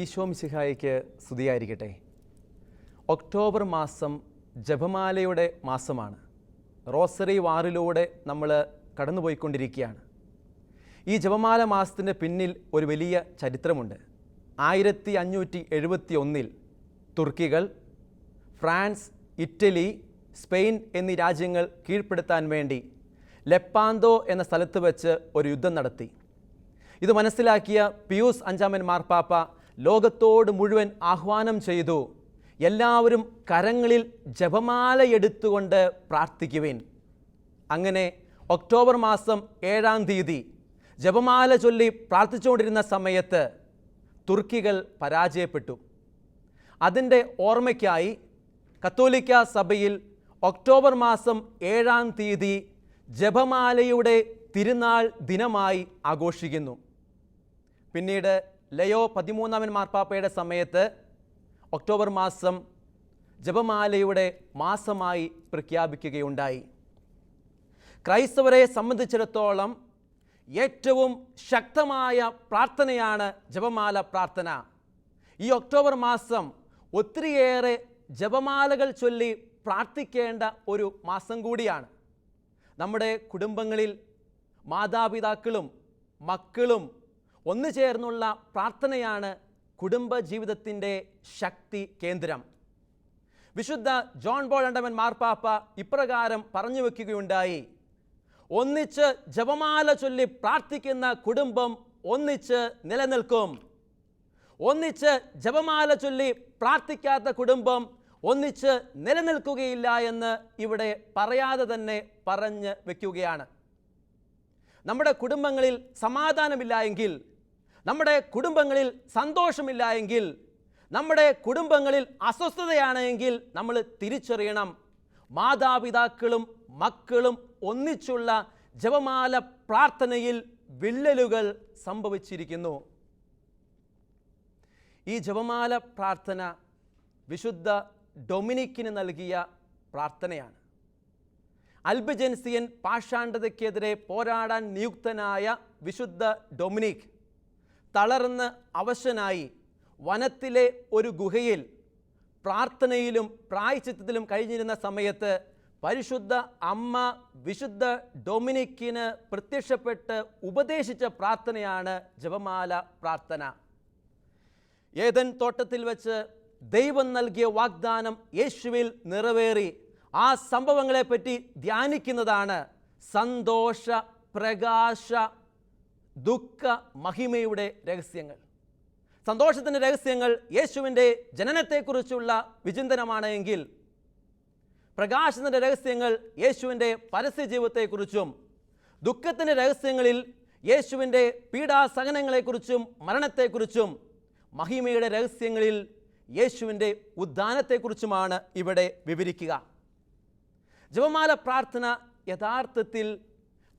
ഈശോ മിശിഹായിക്ക് സ്തുതിയായിരിക്കട്ടെ. ഒക്ടോബർ മാസം ജപമാലയുടെ മാസമാണ്. റോസറി വാറിലൂടെ നമ്മൾ കടന്നുപോയിക്കൊണ്ടിരിക്കുകയാണ്. ഈ ജപമാല മാസത്തിന്റെ പിന്നിൽ ഒരു വലിയ ചരിത്രമുണ്ട്. ആയിരത്തി അഞ്ഞൂറ്റി എഴുപത്തി ഒന്നിൽ തുർക്കികൾ ഫ്രാൻസ് ഇറ്റലി സ്പെയിൻ എന്നീ രാജ്യങ്ങൾ കീഴ്പ്പെടുത്താൻ വേണ്ടി ലെപ്പാന്തോ എന്ന സ്ഥലത്ത് വെച്ച് ഒരു യുദ്ധം നടത്തി. ഇത് മനസ്സിലാക്കിയ പിയൂസ് അഞ്ചാമൻ മാർപ്പാപ്പ ലോകത്തോട് മുഴുവൻ ആഹ്വാനം ചെയ്തു. എല്ലാവരും കരങ്ങളിൽ ജപമാല എടുത്തുകൊണ്ട് പ്രാർത്ഥിക്കുവിൻ. അങ്ങനെ ഒക്ടോബർ മാസം ഏഴാം തീയതി ജപമാല ചൊല്ലി പ്രാർത്ഥിച്ചുകൊണ്ടിരുന്ന സമയത്ത് തുർക്കികൾ പരാജയപ്പെട്ടു. അതിന്റെ ഓർമ്മയ്ക്കായി കത്തോലിക്ക സഭയിൽ ഒക്ടോബർ മാസം ഏഴാം തീയതി ജപമാലയുടെ തിരുനാൾ ദിനമായി ആഘോഷിക്കുന്നു. പിന്നീട് ലയോ പതിമൂന്നാമൻ മാർപ്പാപ്പയുടെ സമയത്ത് ഒക്ടോബർ മാസം ജപമാലയുടെ മാസമായി പ്രഖ്യാപിക്കുകയുണ്ടായി. ക്രൈസ്തവരെ സംബന്ധിച്ചിടത്തോളം ഏറ്റവും ശക്തമായ പ്രാർത്ഥനയാണ് ജപമാല പ്രാർത്ഥന. ഈ ഒക്ടോബർ മാസം ഒത്തിരിയേറെ ജപമാലകൾ ചൊല്ലി പ്രാർത്ഥിക്കേണ്ട ഒരു മാസം കൂടിയാണ്. നമ്മുടെ കുടുംബങ്ങളിൽ മാതാപിതാക്കളും മക്കളും ഒന്നു ചേർന്നുള്ള പ്രാർത്ഥനയാണ് കുടുംബ ജീവിതത്തിന്റെ ശക്തി കേന്ദ്രം. വിശുദ്ധ ജോൺ ബോൾ മാർപ്പാപ്പ ഇപ്രകാരം പറഞ്ഞു വെക്കുകയുണ്ടായി. ഒന്നിച്ച് ജപമാല ചൊല്ലി പ്രാർത്ഥിക്കുന്ന കുടുംബം ഒന്നിച്ച് നിലനിൽക്കും. ഒന്നിച്ച് ജപമാല ചൊല്ലി പ്രാർത്ഥിക്കാത്ത കുടുംബം ഒന്നിച്ച് നിലനിൽക്കുകയില്ല എന്ന് ഇവിടെ പറയാതെ തന്നെ പറഞ്ഞ് വയ്ക്കുകയാണ് നമ്മുടെ കുടുംബങ്ങളിൽ സമാധാനമില്ല എങ്കിൽ നമ്മുടെ കുടുംബങ്ങളിൽ സന്തോഷമില്ല എങ്കിൽ നമ്മുടെ കുടുംബങ്ങളിൽ അസ്വസ്ഥതയാണ് എങ്കിൽ നമ്മൾ തിരിച്ചറിയണം. മാതാപിതാക്കളും മക്കളും ഒന്നിച്ചുള്ള ജപമാല പ്രാർത്ഥനയിൽ വിള്ളലുകൾ സംഭവിച്ചിരിക്കുന്നു. ഈ ജപമാല പ്രാർത്ഥന വിശുദ്ധ ഡൊമിനിക്കിന് നൽകിയ പ്രാർത്ഥനയാണ്. അൽബജൻസിയൻ പാഷാണ്ഡതയ്ക്കെതിരെ പോരാടാൻ നിയുക്തനായ വിശുദ്ധ ഡൊമിനിക് തളർന്ന് അവശനായി വനത്തിലെ ഒരു ഗുഹയിൽ പ്രാർത്ഥനയിലും പ്രായച്ചിത്തത്തിലും കഴിഞ്ഞിരുന്ന സമയത്ത് പരിശുദ്ധ അമ്മ വിശുദ്ധ ഡൊമിനിക്കിന് പ്രത്യക്ഷപ്പെട്ട് ഉപദേശിച്ച പ്രാർത്ഥനയാണ് ജപമാല പ്രാർത്ഥന. ഏതൻ തോട്ടത്തിൽ വച്ച് ദൈവം നൽകിയ വാഗ്ദാനം യേശുവിൽ നിറവേറി ആ സംഭവങ്ങളെപ്പറ്റി ധ്യാനിക്കുന്നതാണ് സന്തോഷ പ്രകാശ ദുഃഖ മഹിമയുടെ രഹസ്യങ്ങൾ. സന്തോഷത്തിന്റെ രഹസ്യങ്ങൾ യേശുവിന്റെ ജനനത്തെക്കുറിച്ചുള്ള വിചിന്തനമാണ് എങ്കിൽ പ്രകാശത്തിന്റെ രഹസ്യങ്ങൾ യേശുവിന്റെ പരസ്യ ജീവിതത്തെക്കുറിച്ചും ദുഃഖത്തിന്റെ രഹസ്യങ്ങളിൽ യേശുവിന്റെ പീഡാസഹനങ്ങളെക്കുറിച്ചും മരണത്തെക്കുറിച്ചും മഹിമയുടെ രഹസ്യങ്ങളിൽ യേശുവിന്റെ ഉദ്ധാനത്തെക്കുറിച്ചുമാണ് ഇവിടെ വിവരിക്കുക. ജപമാല പ്രാർത്ഥന യഥാർത്ഥത്തിൽ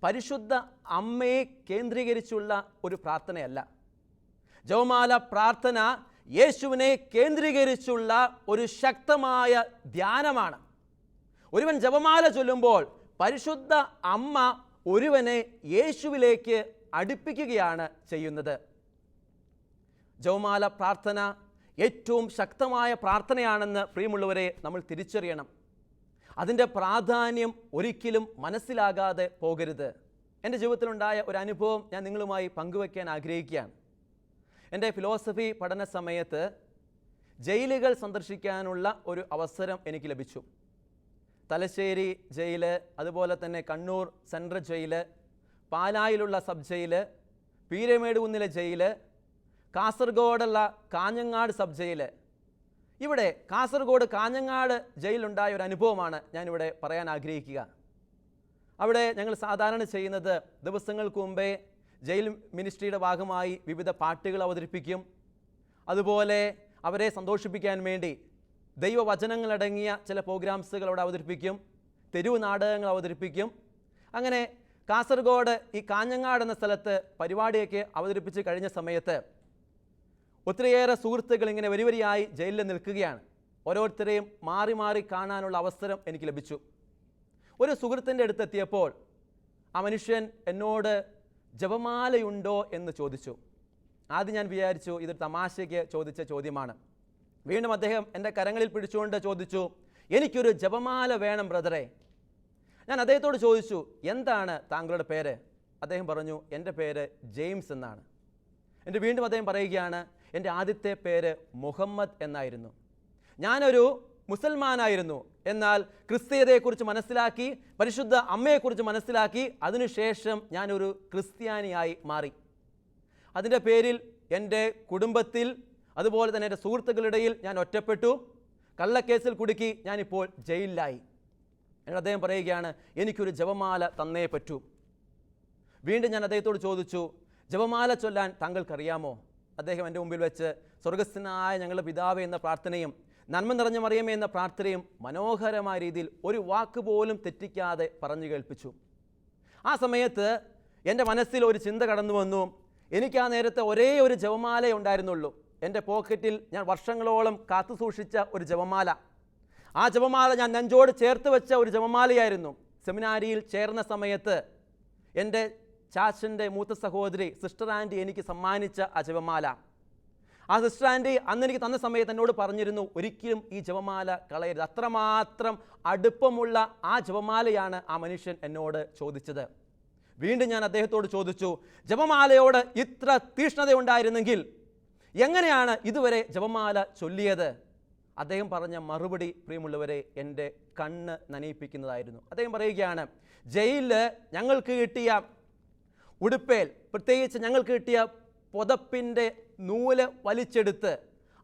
പരിശുദ്ധ അമ്മയെ കേന്ദ്രീകരിച്ചുള്ള ഒരു പ്രാർത്ഥനയല്ല. ജവമാല പ്രാർത്ഥന യേശുവിനെ കേന്ദ്രീകരിച്ചുള്ള ഒരു ശക്തമായ ധ്യാനമാണ്. ഒരുവൻ ജപമാല ചൊല്ലുമ്പോൾ പരിശുദ്ധ അമ്മ ഒരുവനെ യേശുവിലേക്ക് അടുപ്പിക്കുകയാണ് ചെയ്യുന്നത്. ജവമാല പ്രാർത്ഥന ഏറ്റവും ശക്തമായ പ്രാർത്ഥനയാണെന്ന് പ്രിയമുള്ളവരെ നമ്മൾ തിരിച്ചറിയണം. അതിന്റെ പ്രാധാന്യം ഒരിക്കലും മനസ്സിലാകാതെ പോകരുത്. എന്റെ ജീവിതത്തിലുണ്ടായ ഒരു അനുഭവം ഞാൻ നിങ്ങളുമായി പങ്കുവയ്ക്കാൻ ആഗ്രഹിക്കുകയാണ്. എന്റെ ഫിലോസഫി പഠന സമയത്ത് ജയിലുകൾ സന്ദർശിക്കാനുള്ള ഒരു അവസരം എനിക്ക് ലഭിച്ചു. തലശ്ശേരി ജയിൽ അതുപോലെ തന്നെ കണ്ണൂർ സെൻട്രൽ ജയിൽ പാലായിലുള്ള സബ് ജയിൽ പീരമേട് കുന്നിലെ ജയിൽ കാസർഗോഡുള്ള കാഞ്ഞങ്ങാട് സബ് ജയിൽ ഇവിടെ കാസർഗോഡ് കാഞ്ഞങ്ങാട് ജയിലുണ്ടായ ഒരു അനുഭവമാണ് ഞാനിവിടെ പറയാൻ ആഗ്രഹിക്കുക. അവിടെ ഞങ്ങൾ സാധാരണ ചെയ്യുന്നത് ദിവസങ്ങൾക്ക് മുമ്പേ ജയിൽ മിനിസ്ട്രിയുടെ ഭാഗമായി വിവിധ പാട്ടുകൾ അവതരിപ്പിക്കും. അതുപോലെ അവരെ സന്തോഷിപ്പിക്കാൻ വേണ്ടി ദൈവവചനങ്ങളടങ്ങിയ ചില പ്രോഗ്രാംസുകൾ അവിടെ അവതരിപ്പിക്കും. തെരുവ് നാടകങ്ങൾ അവതരിപ്പിക്കും. അങ്ങനെ കാസർഗോഡ് ഈ കാഞ്ഞങ്ങാട് എന്ന സ്ഥലത്ത് പരിപാടിയൊക്കെ അവതരിപ്പിച്ച് കഴിഞ്ഞ സമയത്ത് ഒത്തിരിയേറെ സുഹൃത്തുക്കൾ ഇങ്ങനെ വരിവരിയായി ജയിലിൽ നിൽക്കുകയാണ്. ഓരോരുത്തരെയും മാറി മാറി കാണാനുള്ള അവസരം എനിക്ക് ലഭിച്ചു. ഒരു സുഹൃത്തിന്റെ അടുത്തെത്തിയപ്പോൾ ആ മനുഷ്യൻ എന്നോട് ജപമാലയുണ്ടോ എന്ന് ചോദിച്ചു. ആദ്യം ഞാൻ വിചാരിച്ചു ഇതൊരു തമാശയ്ക്ക് ചോദിച്ച ചോദ്യമാണ്. വീണ്ടും അദ്ദേഹം എന്റെ കരങ്ങളിൽ പിടിച്ചുകൊണ്ട് ചോദിച്ചു എനിക്കൊരു ജപമാല വേണം ബ്രദറെ. ഞാൻ അദ്ദേഹത്തോട് ചോദിച്ചു എന്താണ് താങ്കളുടെ പേര്? അദ്ദേഹം പറഞ്ഞു എന്റെ പേര് ജെയിംസ് എന്നാണ്. എന്റെ വീണ്ടും അദ്ദേഹം പറയുകയാണ് എന്റെ ആദ്യത്തെ പേര് മുഹമ്മദ് എന്നായിരുന്നു. ഞാനൊരു മുസൽമാനായിരുന്നു. എന്നാൽ ക്രിസ്തീയതയെക്കുറിച്ച് മനസ്സിലാക്കി പരിശുദ്ധ അമ്മയെക്കുറിച്ച് മനസ്സിലാക്കി അതിനുശേഷം ഞാനൊരു ക്രിസ്ത്യാനിയായി മാറി. അതിന്റെ പേരിൽ എന്റെ കുടുംബത്തിൽ അതുപോലെ തന്നെ എന്റെ സുഹൃത്തുക്കളുടെയിൽ ഞാൻ ഒറ്റപ്പെട്ടു. കള്ളക്കേസിൽ കുടുക്കി ഞാനിപ്പോൾ ജയിലിലായി. എന്നിട്ട് അദ്ദേഹം പറയുകയാണ് എനിക്കൊരു ജപമാല തന്നേ പറ്റൂ. വീണ്ടും ഞാൻ അദ്ദേഹത്തോട് ചോദിച്ചു ജപമാല ചൊല്ലാൻ താങ്കൾക്കറിയാമോ? അദ്ദേഹം എന്റെ മുമ്പിൽ വെച്ച് സ്വർഗസ്ഥനായ ഞങ്ങളുടെ പിതാവ് എന്ന പ്രാർത്ഥനയും നന്മ നിറഞ്ഞ മറിയമേ എന്ന പ്രാർത്ഥനയും മനോഹരമായ രീതിയിൽ ഒരു വാക്ക് പോലും തെറ്റിക്കാതെ പറഞ്ഞു കേൾപ്പിച്ചു. ആ സമയത്ത് എന്റെ മനസ്സിൽ ഒരു ചിന്ത കടന്നു വന്നു. എനിക്ക് ആ നേരത്തെ ഒരേ ഒരു ജപമാല ഉണ്ടായിരുന്നുള്ളൂ. എന്റെ പോക്കറ്റിൽ ഞാൻ വർഷങ്ങളോളം കാത്തു സൂക്ഷിച്ച ഒരു ജപമാല. ആ ജപമാല ഞാൻ നെഞ്ചോട് ചേർത്ത് വെച്ച ഒരു ജപമാലയായിരുന്നു. സെമിനാരിയിൽ ചേർന്ന സമയത്ത് എന്റെ ചാച്ചന്റെ മൂത്ത സഹോദരി സിസ്റ്റർ ആന്റി എനിക്ക് സമ്മാനിച്ച ആ ജപമാല. ആ സിസ്റ്റർ ആന്റി അന്ന് എനിക്ക് തന്ന സമയത്ത് എന്നോട് പറഞ്ഞിരുന്നു ഒരിക്കലും ഈ ജപമാല കളയരുത്. അത്രമാത്രം അടുപ്പമുള്ള ആ ജപമാലയാണ് ആ മനുഷ്യൻ എന്നോട് ചോദിച്ചത്. വീണ്ടും ഞാൻ അദ്ദേഹത്തോട് ചോദിച്ചു ജപമാലയോട് ഇത്ര തീഷ്ണതയുണ്ടായിരുന്നെങ്കിൽ എങ്ങനെയാണ് ഇതുവരെ ജപമാല ചൊല്ലിയത്? അദ്ദേഹം പറഞ്ഞ മറുപടി പ്രിയമുള്ളവരെ എന്റെ കണ്ണ് നനയിപ്പിക്കുന്നതായിരുന്നു. അദ്ദേഹം പറയുകയാണ് ജയിലിൽ ഞങ്ങൾക്ക് കിട്ടിയ ഉടുപ്പേൽ. പ്രത്യേകിച്ച് ഞങ്ങൾ കിട്ടിയ പുതപ്പിന്റെ നൂൽ വലിച്ചെടുത്ത്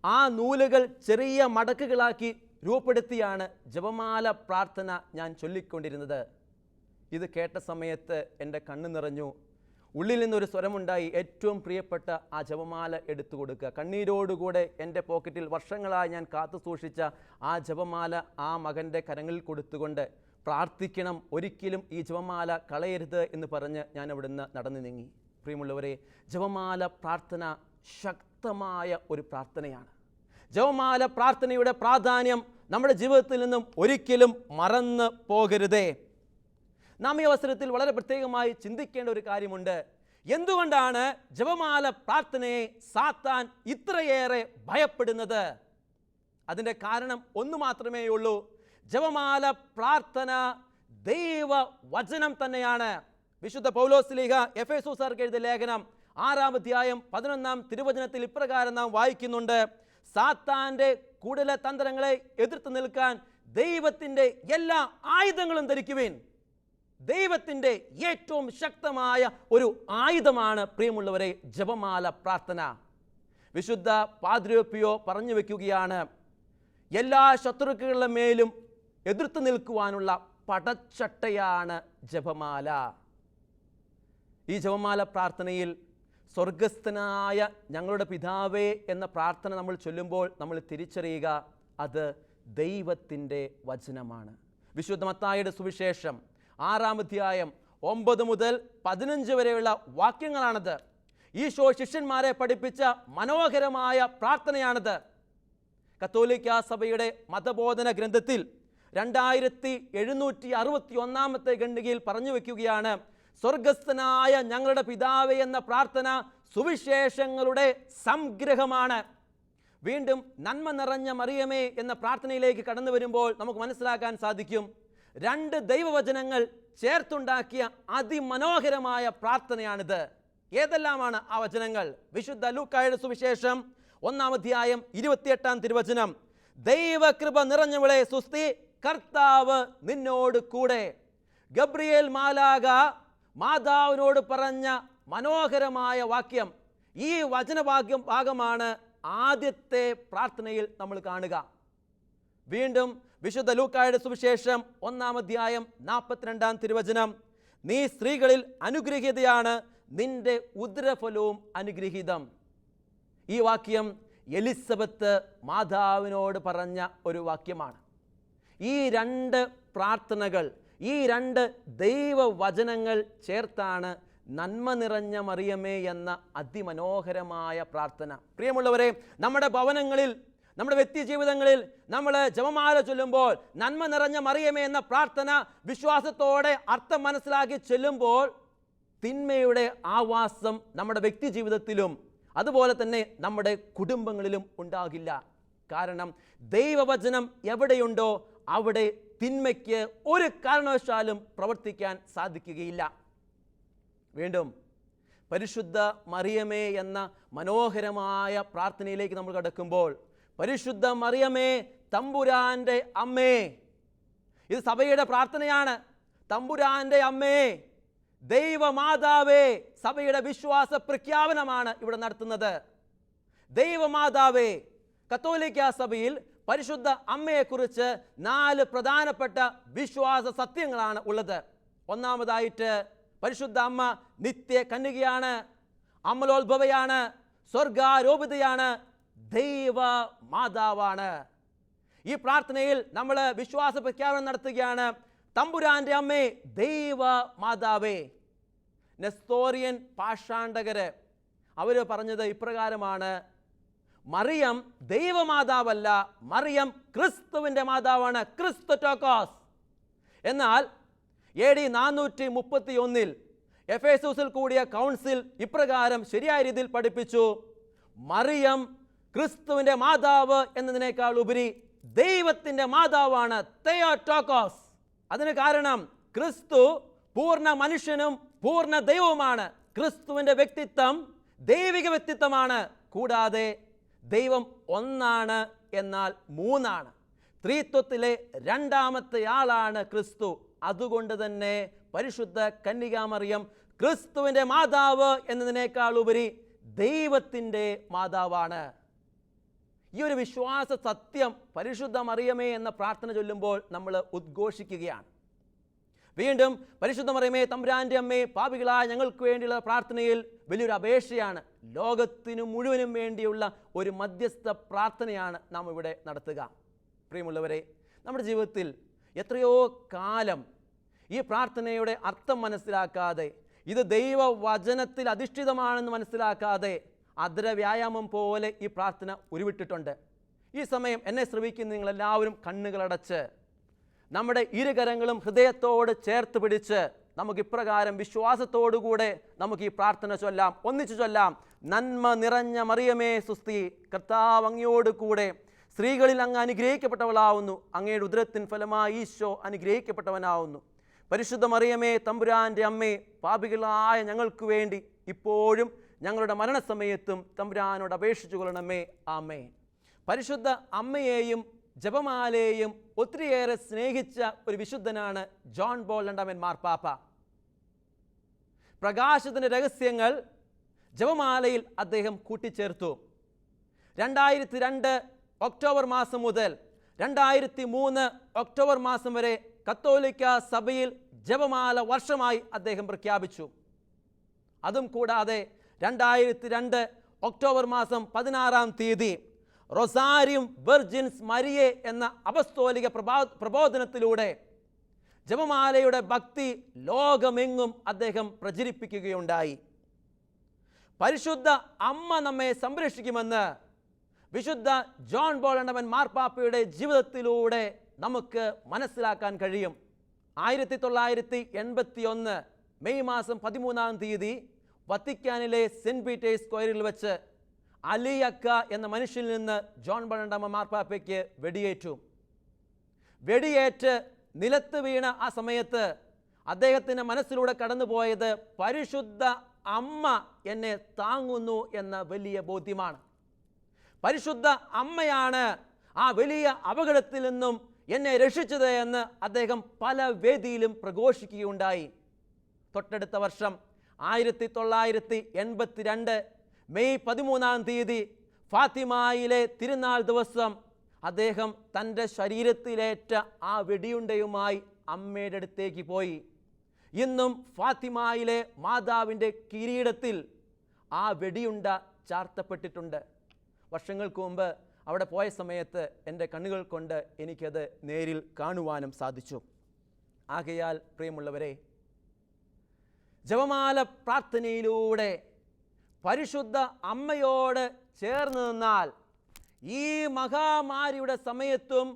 ആ നൂലുകൾ ചെറിയ മടക്കുകളാക്കി രൂപപ്പെടുത്തിയാണ് ജപമാല പ്രാർത്ഥന ഞാൻ ചൊല്ലിക്കൊണ്ടിരുന്നത്. ഇത് കേട്ട സമയത്ത് എന്റെ കണ്ണു നിറഞ്ഞു. ഉള്ളിൽ നിന്നൊരു സ്വരമുണ്ടായി. ഏറ്റവും പ്രിയപ്പെട്ട ആ ജപമാല എടുത്തു കൊടുക്കുക. കണ്ണീരോടുകൂടെ എന്റെ പോക്കറ്റിൽ വർഷങ്ങളായി ഞാൻ കാത്തു സൂക്ഷിച്ച ആ ജപമാല ആ മകന്റെ കരങ്ങളിൽ കൊടുത്തുകൊണ്ട് പ്രാർത്ഥിക്കണം ഒരിക്കലും ഈ ജപമാല കളയരുത് എന്ന് പറഞ്ഞ് ഞാൻ അവിടുന്ന് നടന്നു നീങ്ങി. പ്രിയമുള്ളവരെ ജപമാല പ്രാർത്ഥന ശക്തമായ ഒരു പ്രാർത്ഥനയാണ്. ജപമാല പ്രാർത്ഥനയുടെ പ്രാധാന്യം നമ്മുടെ ജീവിതത്തിൽ നിന്നും ഒരിക്കലും മറന്നു പോകരുതേ. നാം ഈ അവസരത്തിൽ വളരെ പ്രത്യേകമായി ചിന്തിക്കേണ്ട ഒരു കാര്യമുണ്ട്. എന്തുകൊണ്ടാണ് ജപമാല പ്രാർത്ഥനയെ സാത്താൻ ഇത്രയേറെ ഭയപ്പെടുന്നത്? അതിന്റെ കാരണം ഒന്നു മാത്രമേ ഉള്ളൂ ജപമാല പ്രാർത്ഥന ദൈവ വചനം തന്നെയാണ്. വിശുദ്ധ പൗലോസ്ലീഹ എഫ് എസ് സാർക്ക് എഴുതിയ ലേഖനം ആറാം അധ്യായം പതിനൊന്നാം തിരുവചനത്തിൽ ഇപ്രകാരം നാം വായിക്കുന്നുണ്ട്. സാത്താന്റെ കൂടുതലെ തന്ത്രങ്ങളെ എതിർത്ത് നിൽക്കാൻ ദൈവത്തിന്റെ എല്ലാ ആയുധങ്ങളും ധരിക്കുവേൻ. ദൈവത്തിന്റെ ഏറ്റവും ശക്തമായ ഒരു ആയുധമാണ് പ്രിയമുള്ളവരെ ജപമാല പ്രാർത്ഥന. വിശുദ്ധ പാദ്രോപ്പിയോ പറഞ്ഞു വെക്കുകയാണ് എല്ലാ ശത്രുക്കളുടെ മേലും എതിർത്ത് നിൽക്കുവാനുള്ള പടച്ചട്ടയാണ് ജപമാല. ഈ ജപമാല പ്രാർത്ഥനയിൽ സ്വർഗസ്ഥനായ ഞങ്ങളുടെ പിതാവേ എന്ന പ്രാർത്ഥന നമ്മൾ ചൊല്ലുമ്പോൾ നമ്മൾ തിരിച്ചറിയുക അത് ദൈവത്തിന്റെ വചനമാണ്. വിശുദ്ധ മത്തായുടെ സുവിശേഷം ആറാം അധ്യായം ഒമ്പത് മുതൽ പതിനഞ്ച് വരെയുള്ള വാക്യങ്ങളാണത്. ഈശോ ശിഷ്യന്മാരെ പഠിപ്പിച്ച മനോഹരമായ പ്രാർത്ഥനയാണിത്. കത്തോലിക്ക സഭയുടെ മതബോധന ഗ്രന്ഥത്തിൽ രണ്ടായിരത്തി എഴുന്നൂറ്റി അറുപത്തി ഒന്നാമത്തെ ഖണ്ഡികയിൽ പറഞ്ഞു വെക്കുകയാണ് സ്വർഗസ്ഥനായ ഞങ്ങളുടെ പിതാവ് എന്ന പ്രാർത്ഥന സുവിശേഷങ്ങളുടെ സംഗ്രഹമാണ്. വീണ്ടും നന്മ നിറഞ്ഞ മറിയമേ എന്ന പ്രാർത്ഥനയിലേക്ക് കടന്നു വരുമ്പോൾ നമുക്ക് മനസ്സിലാക്കാൻ സാധിക്കും രണ്ട് ദൈവവചനങ്ങൾ ചേർത്തുണ്ടാക്കിയ അതിമനോഹരമായ പ്രാർത്ഥനയാണിത്. ഏതെല്ലാമാണ് ആ വചനങ്ങൾ? വിശുദ്ധ ലൂക്കായുടെ സുവിശേഷം ഒന്നാം അധ്യായം ഇരുപത്തിയെട്ടാം തിരുവചനം. ദൈവകൃപ നിറഞ്ഞവളെ സുസ്തി കർത്താവ് നിന്നോട് കൂടെ. ഗബ്രിയേൽ മാലാക മാതാവിനോട് പറഞ്ഞ മനോഹരമായ വാക്യം. ഈ വചനവാക്യം ഭാഗമാണ് ആദ്യത്തെ പ്രാർത്ഥനയിൽ നമ്മൾ കാണുക. വീണ്ടും വിശുദ്ധ ലൂക്കായുടെ സുവിശേഷം ഒന്നാം അധ്യായം നാൽപ്പത്തിരണ്ടാം തിരുവചനം. നീ സ്ത്രീകളിൽ അനുഗ്രഹീതയാണ് നിന്റെ ഉദരഫലവും അനുഗ്രഹീതം. ഈ വാക്യം എലിസബത്ത് മാതാവിനോട് പറഞ്ഞ ഒരു വാക്യമാണ്. ഈ രണ്ട് പ്രാർത്ഥനകൾ ഈ രണ്ട് ദൈവവചനങ്ങൾ ചേർത്താണ് നന്മ നിറഞ്ഞ മറിയമേ എന്ന അതിമനോഹരമായ പ്രാർത്ഥന. പ്രിയമുള്ളവരെ നമ്മുടെ ഭവനങ്ങളിൽ നമ്മുടെ വ്യക്തി ജീവിതങ്ങളിൽ നമ്മൾ ജപമാല ചൊല്ലുമ്പോൾ നന്മ നിറഞ്ഞ മറിയമേ എന്ന പ്രാർത്ഥന വിശ്വാസത്തോടെ അർത്ഥം മനസ്സിലാക്കി ചൊല്ലുമ്പോൾ തിന്മയുടെ ആവാസം നമ്മുടെ വ്യക്തി ജീവിതത്തിലും അതുപോലെ തന്നെ നമ്മുടെ കുടുംബങ്ങളിലും ഉണ്ടാകില്ല. കാരണം ദൈവവചനം എവിടെയുണ്ടോ അവിടെ തിന്മയ്ക്ക് ഒരു കാരണവശാലും പ്രവർത്തിക്കാൻ സാധിക്കുകയില്ല. വീണ്ടും പരിശുദ്ധ മറിയമേ എന്ന മനോഹരമായ പ്രാർത്ഥനയിലേക്ക് നമ്മൾ കടക്കുമ്പോൾ പരിശുദ്ധ മറിയമേ തമ്പുരാന്റെ അമ്മേ ഇത് സഭയുടെ പ്രാർത്ഥനയാണ്. തമ്പുരാന്റെ അമ്മേ ദൈവമാതാവേ സഭയുടെ വിശ്വാസ പ്രഖ്യാപനമാണ് ഇവിടെ നടത്തുന്നത്. ദൈവമാതാവേ കത്തോലിക്ക സഭയിൽ പരിശുദ്ധ അമ്മയെക്കുറിച്ച് നാല് പ്രധാനപ്പെട്ട വിശ്വാസ സത്യങ്ങളാണ് ഉള്ളത്. ഒന്നാമതായിട്ട് പരിശുദ്ധ അമ്മ നിത്യ കന്യകയാണ് അമലോത്ഭവയാണ് സ്വർഗാരോപിതയാണ് ദൈവ മാതാവാണ്. ഈ പ്രാർത്ഥനയിൽ നമ്മൾ വിശ്വാസ പ്രഖ്യാപനം നടത്തുകയാണ് തമ്പുരാന്റെ അമ്മേ ദൈവ മാതാവേ. നെസ്തോറിയൻ പാഷാണ്ടകര് അവർ പറഞ്ഞത് ഇപ്രകാരമാണ് മറിയം ദൈവമാതാവല്ല മറിയം ക്രിസ്തുവിന്റെ മാതാവാണ് ക്രിസ്തു ടോക്കോസ്. എന്നാൽ എ ഡി നാനൂറ്റി മുപ്പത്തി ഒന്നിൽ എഫേസൂസിൽ കൂടിയ കൗൺസിൽ ഇപ്രകാരം ശരിയായ രീതിയിൽ പഠിപ്പിച്ചു. മറിയം ക്രിസ്തുവിന്റെ മാതാവ് എന്നതിനേക്കാൾ ഉപരി ദൈവത്തിന്റെ മാതാവാണ് തെയോടോക്കോസ്. അതിന് കാരണം ക്രിസ്തു പൂർണ മനുഷ്യനും പൂർണ ദൈവവുമാണ്. ക്രിസ്തുവിന്റെ വ്യക്തിത്വം ദൈവിക വ്യക്തിത്വമാണ്. കൂടാതെ ദൈവം ഒന്നാണ് എന്നാൽ മൂന്നാണ്. ത്രിത്വത്തിലെ രണ്ടാമത്തെ ആളാണ് ക്രിസ്തു. അതുകൊണ്ട് തന്നെ പരിശുദ്ധ കന്യകാമറിയം ക്രിസ്തുവിന്റെ മാതാവ് എന്നതിനേക്കാൾ ഉപരി ദൈവത്തിന്റെ മാതാവാണ്. ഈ ഒരു വിശ്വാസ സത്യം പരിശുദ്ധ മറിയമേ എന്ന പ്രാർത്ഥന ചൊല്ലുമ്പോൾ നമ്മൾ ഉദ്ഘോഷിക്കുകയാണ്. വീണ്ടും പരിശുദ്ധ മറിയമേ തമ്പുരാന്റെ അമ്മേ പാപികളായ ഞങ്ങൾക്ക് വേണ്ടിയുള്ള പ്രാർത്ഥനയിൽ വലിയൊരു അപേക്ഷയാണ്. ലോകത്തിനു മുഴുവനും വേണ്ടിയുള്ള ഒരു മധ്യസ്ഥ പ്രാർത്ഥനയാണ് നാം ഇവിടെ നടത്തുക. പ്രിയമുള്ളവരെ നമ്മുടെ ജീവിതത്തിൽ എത്രയോ കാലം ഈ പ്രാർത്ഥനയുടെ അർത്ഥം മനസ്സിലാക്കാതെ ഇത് ദൈവവചനത്തിൽ അധിഷ്ഠിതമാണെന്ന് മനസ്സിലാക്കാതെ അദ്ര വ്യായാമം പോലെ ഈ പ്രാർത്ഥന ഉരുവിട്ടിട്ടുണ്ട്. ഈ സമയം എന്നെ ശ്രമിക്കുന്ന നിങ്ങളെല്ലാവരും കണ്ണുകളടച്ച് നമ്മുടെ ഇരുകരങ്ങളും ഹൃദയത്തോട് ചേർത്ത് പിടിച്ച് നമുക്ക് ഇപ്രകാരം വിശ്വാസത്തോടുകൂടെ നമുക്ക് ഈ പ്രാർത്ഥന ചൊല്ലാം ഒന്നിച്ചു ചൊല്ലാം. നന്മ നിറഞ്ഞ മറിയമേ സുസ്തി കർത്താവ് അങ്ങയോട് കൂടെ. സ്ത്രീകളിൽ അങ്ങ് അനുഗ്രഹിക്കപ്പെട്ടവളാവുന്നു. അങ്ങയുടെ ഉദരത്തിൻ ഫലമായി ഈശോ അനുഗ്രഹിക്കപ്പെട്ടവനാവുന്നു. പരിശുദ്ധ മറിയമേ തമ്പുരാന്റെ അമ്മേ പാപികളായ ഞങ്ങൾക്ക് വേണ്ടി ഇപ്പോഴും ഞങ്ങളുടെ മരണസമയത്തും തമ്പുരാനോട് അപേക്ഷിച്ചു കൊള്ളണമേ. ആമേ പരിശുദ്ധ അമ്മയെയും ജപമാലയെയും ഒത്തിരിയേറെ സ്നേഹിച്ച ഒരു വിശുദ്ധനാണ് ജോൺ ബോൾ രണ്ടാമൻ മാർപ്പാപ്പ പ്രകാശത്തിന്റെ രഹസ്യങ്ങൾ ജപമാലയിൽ അദ്ദേഹം കൂട്ടിച്ചേർത്തു. രണ്ടായിരത്തി രണ്ട് ഒക്ടോബർ മാസം മുതൽ രണ്ടായിരത്തി മൂന്ന് ഒക്ടോബർ മാസം വരെ കത്തോലിക്ക സഭയിൽ ജപമാല വർഷമായി അദ്ദേഹം പ്രഖ്യാപിച്ചു. അതും കൂടാതെ രണ്ടായിരത്തി രണ്ട് ഒക്ടോബർ മാസം പതിനാറാം തീയതി റൊസാരിയം വെർജിൻസ് മരിയെ എന്ന അപസ്തോലിക പ്രബോ പ്രബോധനത്തിലൂടെ ജപമാലയുടെ ഭക്തി ലോകമെങ്ങും അദ്ദേഹം പ്രചരിപ്പിക്കുകയുണ്ടായി. പരിശുദ്ധ അമ്മ നമ്മെ സംരക്ഷിക്കുമെന്ന് വിശുദ്ധ ജോൺ ബോളണ്ടവൻ മാർപ്പാപ്പയുടെ ജീവിതത്തിലൂടെ നമുക്ക് മനസ്സിലാക്കാൻ കഴിയും. ആയിരത്തി തൊള്ളായിരത്തി എൺപത്തി ഒന്ന് മെയ് മാസം പതിമൂന്നാം തീയതി വത്തിക്കാനിലെ സെന്റ് പീറ്റേഴ്സ് സ്ക്വയറിൽ വെച്ച് അലിയക്ക എന്ന മനുഷ്യനിൽ നിന്ന് ജോൺ ബണ്ണണ്ടമ്മ മാർപ്പാപ്പയ്ക്ക് വെടിയേറ്റു. വെടിയേറ്റ് നിലത്ത് വീണ ആ സമയത്ത് അദ്ദേഹത്തിന്റെ മനസ്സിലൂടെ കടന്നുപോയത് പരിശുദ്ധ അമ്മ എന്നെ താങ്ങുന്നു എന്ന വലിയ ബോധ്യമാണ്. പരിശുദ്ധ അമ്മയാണ് ആ വലിയ അപകടത്തിൽ നിന്നും എന്നെ രക്ഷിച്ചത് എന്ന് അദ്ദേഹം പല വേദിയിലും പ്രഘോഷിക്കുകയുണ്ടായി. തൊട്ടടുത്ത വർഷം ആയിരത്തി തൊള്ളായിരത്തി എൺപത്തി രണ്ട് മെയ് പതിമൂന്നാം തീയതി ഫാത്തിമായിലെ തിരുനാൾ ദിവസം അദ്ദേഹം തന്റെ ശരീരത്തിലേറ്റ ആ വെടിയുണ്ടയുമായി അമ്മയുടെ അടുത്തേക്ക് പോയി. ഇന്നും ഫാത്തിമായിലെ മാതാവിന്റെ കിരീടത്തിൽ ആ വെടിയുണ്ട ചാർത്തപ്പെട്ടിട്ടുണ്ട്. വർഷങ്ങൾക്ക് മുമ്പ് അവിടെ പോയ സമയത്ത് എന്റെ കണ്ണുകൾ കൊണ്ട് എനിക്കത് നേരിൽ കാണുവാനും സാധിച്ചു. ആകയാൽ പ്രിയമുള്ളവരെ ജപമാല പ്രാർത്ഥനയിലൂടെ പരിശുദ്ധ അമ്മയോട് ചേർന്ന് നിന്നാൽ ഈ മഹാമാരിയുടെ സമയത്തും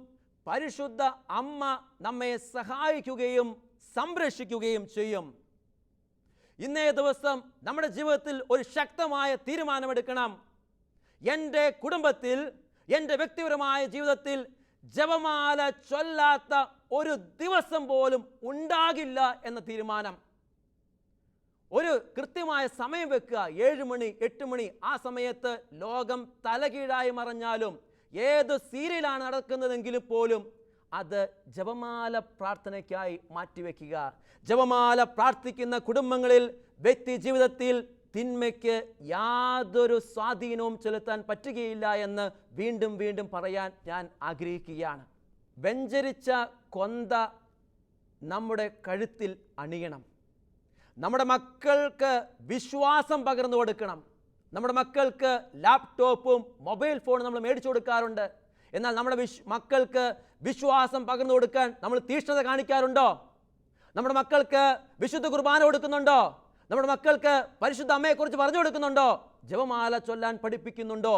പരിശുദ്ധ അമ്മ നമ്മെ സഹായിക്കുകയും സംരക്ഷിക്കുകയും ചെയ്യും. ഇന്നേ ദിവസം നമ്മുടെ ജീവിതത്തിൽ ഒരു ശക്തമായ തീരുമാനമെടുക്കണം. എന്റെ കുടുംബത്തിൽ എന്റെ വ്യക്തിപരമായ ജീവിതത്തിൽ ജപമാല ചൊല്ലാത്ത ഒരു ദിവസം പോലും ഉണ്ടാകില്ല എന്ന തീരുമാനം. ഒരു കൃത്യമായ സമയം വെക്കുക. ഏഴ് മണി എട്ട് മണി. ആ സമയത്ത് ലോകം തലകീഴായി മറഞ്ഞാലും ഏത് സീരിയലാണ് നടക്കുന്നതെങ്കിലും പോലും അത് ജപമാല പ്രാർത്ഥനയ്ക്കായി മാറ്റിവെക്കുക. ജപമാല പ്രാർത്ഥിക്കുന്ന കുടുംബങ്ങളിൽ വ്യക്തി ജീവിതത്തിൽ തിന്മയ്ക്ക് യാതൊരു സ്വാധീനവും ചെലുത്താൻ പറ്റുകയില്ല എന്ന് വീണ്ടും വീണ്ടും പറയാൻ ഞാൻ ആഗ്രഹിക്കുകയാണ്. വെഞ്ചരിച്ച കൊന്ത നമ്മുടെ കഴുത്തിൽ അണിയണം. നമ്മുടെ മക്കൾക്ക് വിശ്വാസം പകർന്നു കൊടുക്കണം. നമ്മുടെ മക്കൾക്ക് ലാപ്ടോപ്പും മൊബൈൽ ഫോണും നമ്മൾ മേടിച്ചു കൊടുക്കാറുണ്ട്. എന്നാൽ നമ്മുടെ വിശ് മക്കൾക്ക് വിശ്വാസം പകർന്നു കൊടുക്കാൻ നമ്മൾ തീഷ്ണത കാണിക്കാറുണ്ടോ? നമ്മുടെ മക്കൾക്ക് വിശുദ്ധ കുർബാന കൊടുക്കുന്നുണ്ടോ? നമ്മുടെ മക്കൾക്ക് പരിശുദ്ധ അമ്മയെക്കുറിച്ച് പറഞ്ഞു കൊടുക്കുന്നുണ്ടോ? ജപമാല ചൊല്ലാൻ പഠിപ്പിക്കുന്നുണ്ടോ?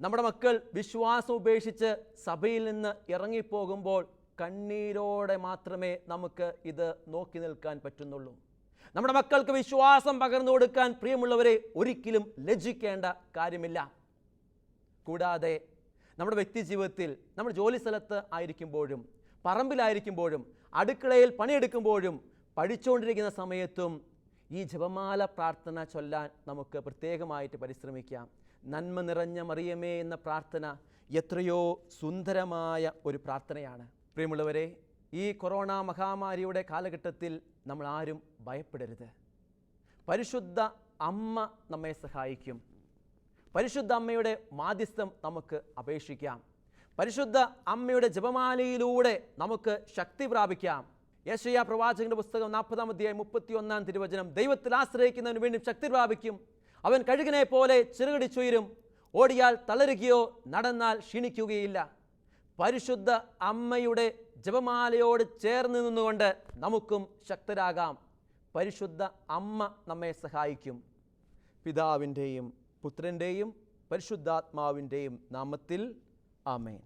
നമ്മുടെ മക്കൾ വിശ്വാസം ഉപേക്ഷിച്ച് സഭയിൽ നിന്ന് ഇറങ്ങിപ്പോകുമ്പോൾ കണ്ണീരോടെ മാത്രമേ നമുക്ക് ഇത് നോക്കി നിൽക്കാൻ പറ്റുന്നുള്ളൂ. നമ്മുടെ മക്കൾക്ക് വിശ്വാസം പകർന്നു കൊടുക്കാൻ പ്രിയമുള്ളവരെ ഒരിക്കലും ലജ്ജിക്കേണ്ട കാര്യമില്ല. കൂടാതെ നമ്മുടെ വ്യക്തിജീവിതത്തിൽ നമ്മൾ ജോലി സ്ഥലത്ത് ആയിരിക്കുമ്പോഴും പറമ്പിലായിരിക്കുമ്പോഴും അടുക്കളയിൽ പണിയെടുക്കുമ്പോഴും പഠിച്ചുകൊണ്ടിരിക്കുന്ന സമയത്തും ഈ ജപമാല പ്രാർത്ഥന ചൊല്ലാൻ നമുക്ക് പ്രത്യേകമായിട്ട് പരിശ്രമിക്കാം. നന്മ നിറഞ്ഞ മറിയമേ എന്ന പ്രാർത്ഥന എത്രയോ സുന്ദരമായ ഒരു പ്രാർത്ഥനയാണ്. പ്രിയമുള്ളവരെ ഈ കൊറോണ മഹാമാരിയുടെ കാലഘട്ടത്തിൽ നമ്മൾ ആരും ഭയപ്പെടരുത്. പരിശുദ്ധ അമ്മ നമ്മെ സഹായിക്കും. പരിശുദ്ധ അമ്മയുടെ മാധ്യസ്ഥം നമുക്ക് അപേക്ഷിക്കാം. പരിശുദ്ധ അമ്മയുടെ ജപമാലയിലൂടെ നമുക്ക് ശക്തി പ്രാപിക്കാം. യേശയ്യ പ്രവാചകന്റെ പുസ്തകം നാൽപ്പതാം അധ്യായം മുപ്പത്തി ഒന്നാം തിരുവചനം ദൈവത്തിൽ ആശ്രയിക്കുന്നതിന് വീണ്ടും ശക്തി പ്രാപിക്കും. അവൻ കഴുകിനെ പോലെ ചെറുകടിച്ചുയരും. ഓടിയാൽ തളരുകയോ നടന്നാൽ ക്ഷീണിക്കുകയില്ല. പരിശുദ്ധ അമ്മയുടെ ജപമാലയോട് ചേർന്ന് നിന്നുകൊണ്ട് നമുക്കും ശക്തരാകാം. പരിശുദ്ധ അമ്മ നമ്മെ സഹായിക്കും. പിതാവിന്റെയും പുത്രന്റെയും പരിശുദ്ധാത്മാവിന്റെയും നാമത്തിൽ ആമേൻ.